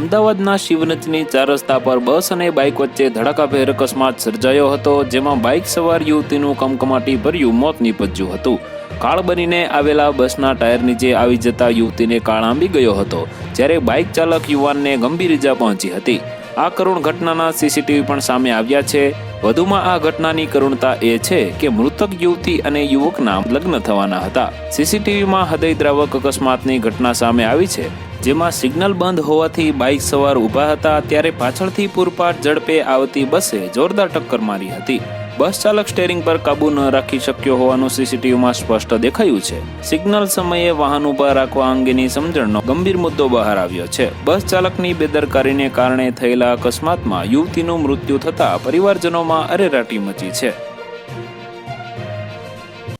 અમદાવાદના શિવનચની ચાર રસ્તા પર બસ અને બાઇક વચ્ચે ધડાકાભેર અકસ્માત સર્જાયો હતો, જેમાં બાઇક સવાર યુવતીનું કમકમાટી ભર્યું, મોત નીપજ્યું હતું. કાળ બનીને આવેલા બસના ટાયર નીચે આવી જતા યુવતીને કાળ આંબી ગયો હતો, જ્યારે બાઇક ચાલક યુવાનને ગંભીર ઇજા પહોંચી હતી. આ કરુણ ઘટનાના સીસીટીવી પણ સામે આવ્યા છે. વધુમાં આ ઘટનાની કરુણતા એ છે કે મૃતક યુવતી અને યુવકના લગ્ન થવાના હતા. સીસીટીવીમાં હૃદયદ્રાવક અકસ્માતની ઘટના સામે આવી છે. જેમાં સિગ્નલ બંધ હોવાથી બાઇક સવાર ઊભા હતા ત્યારે પાછળથી પૂરપાટ ઝડપે આવતી બસે જોરદાર ટક્કર મારી હતી. બસ ચાલક સ્ટેરિંગ પર કાબુ ન રાખી શક્યો હોવાનું સીસીટીવીમાં સ્પષ્ટ દેખાયું છે. સિગ્નલ સમયે વાહન ઊભા રાખવા અંગેની સમજણનો ગંભીર મુદ્દો બહાર આવ્યો છે. બસ ચાલકની બેદરકારીને કારણે થયેલા અકસ્માતમાં યુવતીનું મૃત્યુ થતા પરિવારજનોમાં અરેરાટી મચી છે.